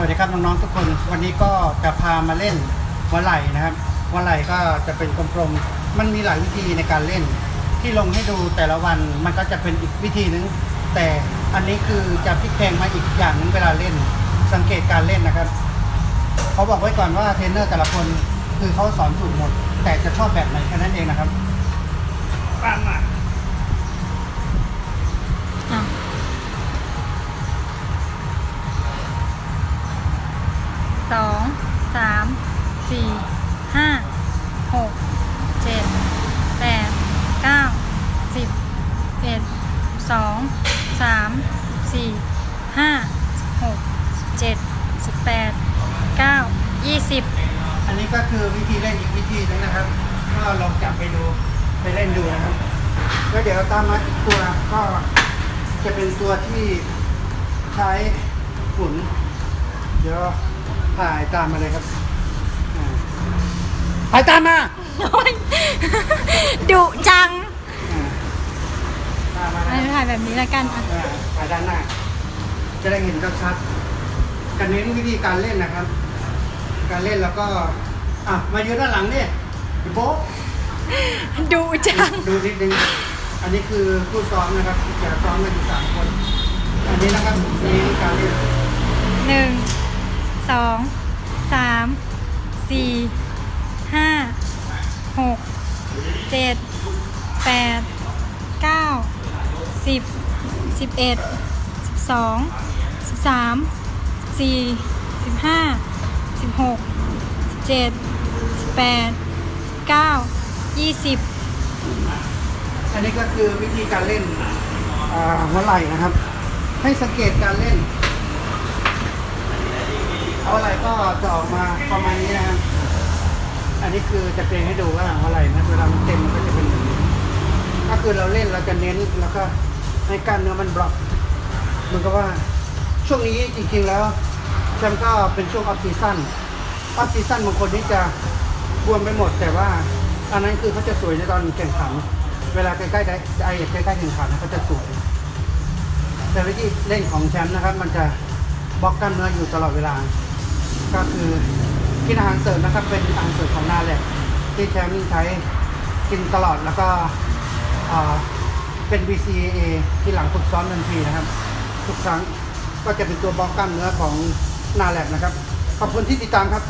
วัสดีครับน้องๆทุกคน วันนี้ก็จะพามาเล่นวอลไหลนะครับวอลไหลก็จะเป็นกลมๆมันมีหลายวิธีในการเล่น ที่ลงให้ดูแต่ละวันมันก็จะเป็นอีกวิธีนึง แต่อันนี้คือจะพลิกแพลงมาอีกอย่างนึงเวลาเล่น สังเกตการเล่นนะครับเขาบอกไว้ก่อนว่าเทรนเนอร์แต่ละคนคือเขาสอนถูกหมด แต่จะชอบแบบไหนแค่นั้นเองนะครับตามมา สามสี่ห้าหกเจ็ดแปดเก้าสิบเอ็ดสองสามสี่ห้าหกเจ็ดสิบแปดเก้ายี่สิบอันนี้ก็คือวิธีเล่นอีกวิธีนึงนะครับ ก็ลองจับไปดูไปเล่นดูนะครับแล้วเดี๋ยวตามมาอีกตัวก็จะเป็นตัวที่ใช้หมุนเดี๋ยว ถ่ายตามมาเลยครับอ่าถ่ายตามมาโอ๊ยดุจังอ่าตามมาอันนะนี้ถ่ายแบบนี้แล้วกันอะ อ่าถ่ายด้านหน้า จะได้เห็นชัดๆการเน้นวิธีการเล่นนะครับ การเล่นแล้วก็ อะ มายืนด้านหลังนี่พี่โป๊ะดุจัง ดูนิดนึง อันนี้คือผู้ซ้อมนะครับจะซ้อมกันอยู่สามคน อันนี้นะครับมีการเล่นหนึ่ง สองสามสี่ห้าหกเจ็ดแปดเก้าสิบสิบเอ็ดสิบสองสิบสามสี่สิบห้าสิบหกสิบเจ็ดสิบแปดเก้ายี่สิบอันนี้ก็คือวิธีการเล่นอ่าหัวไหล่นะครับ ให้สังเกตการเล่น หัวไหล่ก็จะออกมาประมาณนี้นะครับ อันนี้คือจะเพลงให้ดูว่าหัวไหล่นะเวลามันเต็มมันก็จะเป็นแบบนี้ก็คือเราเล่นเราจะเน้นแล้วก็ให้กล้ารเนื้อมันบล็อกมันก็ว่าช่วงนี้จริงๆแล้วแชมป์ก็เป็นช่วงออฟซีซั่นออฟซีซั่นบางคนนี่จะบวมไปหมด แต่ว่าอันนั้นคือเขาจะสวยในตอนแข่งขัน เวลาใกล้ๆได้ไอ้ใกล้ๆแข่งขันนะเขาจะสวยแต่วิธีเล่นของแชมป์นะครับ มันจะบล็อกกล้ามเนื้ออยู่ตลอดเวลา ก็คือกินอาหารเสริมนะครับ เป็นอาหารเสริมของนาแหละที่แชมป์ใช้กินตลอดแล้วก็เป็น BCAA ที่หลังฝึกซ้อมทันทีนะครับ ทุกครั้งก็จะเป็นตัวบล็อกกล้ามเนื้อของนาแลบนะครับ ขอบคุณที่ติดตามครับ